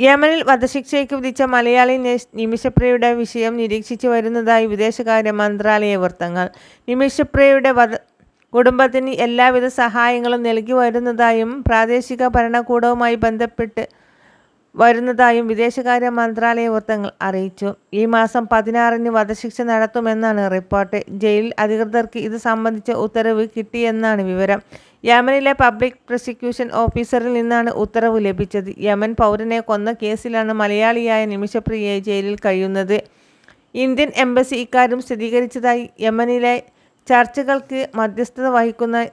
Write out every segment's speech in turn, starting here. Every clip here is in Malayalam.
യമനിൽ വധശിക്ഷയ്ക്ക് വിധിച്ച മലയാളി നിമിഷപ്രിയയുടെ വിഷയം നിരീക്ഷിച്ചു വരുന്നതായി വിദേശകാര്യ മന്ത്രാലയ വൃത്തങ്ങൾ. നിമിഷപ്രിയയുടെ വധ കുടുംബത്തിന് എല്ലാവിധ സഹായങ്ങളും നൽകി വരുന്നതായും പ്രാദേശിക ഭരണകൂടവുമായി ബന്ധപ്പെട്ട് വരുന്നതായും വിദേശകാര്യ മന്ത്രാലയ വൃത്തങ്ങൾ അറിയിച്ചു. ഈ മാസം പതിനാറിന് വധശിക്ഷ നടത്തുമെന്നാണ് റിപ്പോർട്ട്. ജയിൽ അധികൃതർക്ക് ഇത് സംബന്ധിച്ച ഉത്തരവ് കിട്ടിയെന്നാണ് വിവരം. യമനിലെ പബ്ലിക് പ്രോസിക്യൂഷൻ ഓഫീസറിൽ നിന്നാണ് ഉത്തരവ് ലഭിച്ചത്. യമൻ പൗരനെ കൊന്ന കേസിലാണ് മലയാളിയായ നിമിഷപ്രിയെ ജയിലിൽ കഴിയുന്നത്. ഇന്ത്യൻ എംബസി ഇക്കാര്യം സ്ഥിരീകരിച്ചതായി യമനിലെ ചർച്ചകൾക്ക് മധ്യസ്ഥത വഹിക്കുന്ന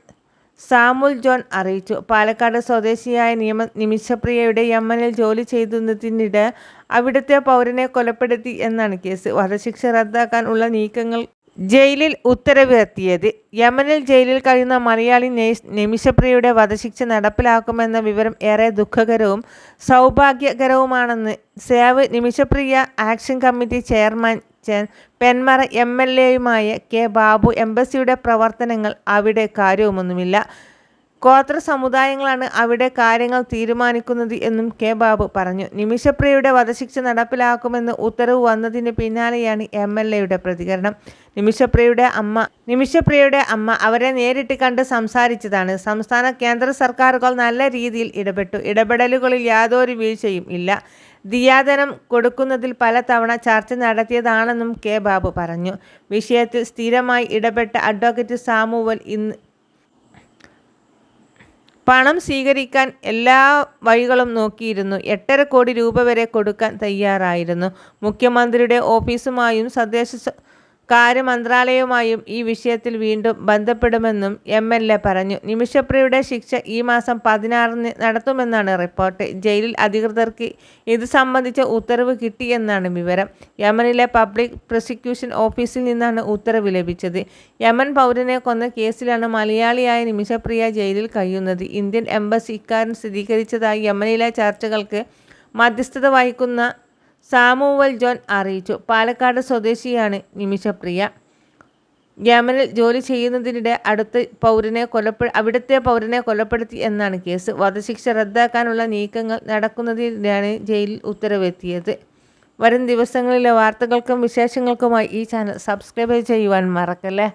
സാമുൽ ജോൺ അറിയിച്ചു. പാലക്കാട് സ്വദേശിയായ നിയമ നിമിഷപ്രിയയുടെ യമനിൽ ജോലി ചെയ്തുന്നതിനിടെ അവിടുത്തെ പൗരനെ കൊലപ്പെടുത്തി എന്നാണ് കേസ്. വധശിക്ഷ റദ്ദാക്കാൻ ഉള്ള നീക്കങ്ങൾ ജയിലിൽ ഉത്തരവിറക്കിയത്. യമനിൽ ജയിലിൽ കഴിയുന്ന മലയാളി നഴ്സ് നിമിഷപ്രിയയുടെ വധശിക്ഷ നടപ്പിലാക്കുമെന്ന വിവരം ഏറെ ദുഃഖകരവും സൗഭാഗ്യകരവുമാണെന്ന് save Nimishapriya action committee chairman പെന്മറ M. L. എയുമായ കെ. ബാബു എംബസിയുടെ പ്രവർത്തനങ്ങൾ അവിടെ കാര്യവുമൊന്നുമില്ല. ഗോത്ര സമുദായങ്ങളാണ് അവിടെ കാര്യങ്ങൾ തീരുമാനിക്കുന്നത് എന്നും കെ. ബാബു പറഞ്ഞു. നിമിഷപ്രിയയുടെ വധശിക്ഷ നടപ്പിലാക്കുമെന്ന് ഉത്തരവ് വന്നതിന് പിന്നാലെയാണ് എം. എൽ. എയുടെ പ്രതികരണം. നിമിഷപ്രിയയുടെ അമ്മ നിമിഷപ്രിയയുടെ അമ്മ അവരെ നേരിട്ട് കണ്ട് സംസാരിച്ചതാണ്. സംസ്ഥാന കേന്ദ്ര സർക്കാരുകൾ നല്ല രീതിയിൽ ഇടപെട്ടു. ഇടപെടലുകളിൽ യാതൊരു വീഴ്ചയും ഇല്ല. ദിയാദനം കൊടുക്കുന്നതിൽ പല തവണ ചർച്ച നടത്തിയതാണെന്നും കെ. ബാബു പറഞ്ഞു. വിഷയത്തിൽ സ്ഥിരമായി ഇടപെട്ട അഡ്വക്കേറ്റ് സാമുവൽ ഇന്ന് പണം സ്വീകരിക്കാൻ എല്ലാ വഴികളും നോക്കിയിരുന്നു. എട്ടര കോടി രൂപ വരെ കൊടുക്കാൻ തയ്യാറായിരുന്നു. മുഖ്യമന്ത്രിയുടെ ഓഫീസുമായും തദ്ദേശ കാര്യ മന്ത്രാലയവുമായും ഈ വിഷയത്തിൽ വീണ്ടും ബന്ധപ്പെടുമെന്നും എം. എൽ. എ പറഞ്ഞു. നിമിഷപ്രിയയുടെ ശിക്ഷ ഈ മാസം പതിനാറിന് നടത്തുമെന്നാണ് റിപ്പോർട്ട്. ജയിലിൽ അധികൃതർക്ക് ഇത് സംബന്ധിച്ച ഉത്തരവ് കിട്ടിയെന്നാണ് വിവരം. യമനിലെ പബ്ലിക് പ്രോസിക്യൂഷൻ ഓഫീസിൽ നിന്നാണ് ഉത്തരവ് ലഭിച്ചത്. യമൻ പൗരനെ കൊന്ന കേസിലാണ് മലയാളിയായ നിമിഷപ്രിയ ജയിലിൽ കഴിയുന്നത്. ഇന്ത്യൻ എംബസി ഇക്കാര്യം സ്ഥിരീകരിച്ചതായി യമനിലെ ചർച്ചകൾക്ക് മധ്യസ്ഥത വഹിക്കുന്ന സാമുവൽ ജോൺ അറിയിച്ചു. പാലക്കാട് സ്വദേശിയാണ് നിമിഷപ്രിയ. യമനിൽ ജോലി ചെയ്യുന്നതിനിടെ അടുത്ത പൗരനെ കൊലപ്പെ അവിടുത്തെ പൗരനെ കൊലപ്പെടുത്തി എന്നാണ് കേസ്. വധശിക്ഷ റദ്ദാക്കാനുള്ള നീക്കങ്ങൾ നടക്കുന്നതിനിടെയാണ് ജയിലിൽ ഉത്തരവെത്തിയത്. വരും ദിവസങ്ങളിലെ വാർത്തകൾക്കും വിശേഷങ്ങൾക്കുമായി ഈ ചാനൽ സബ്സ്ക്രൈബ് ചെയ്യുവാൻ മറക്കല്ലേ.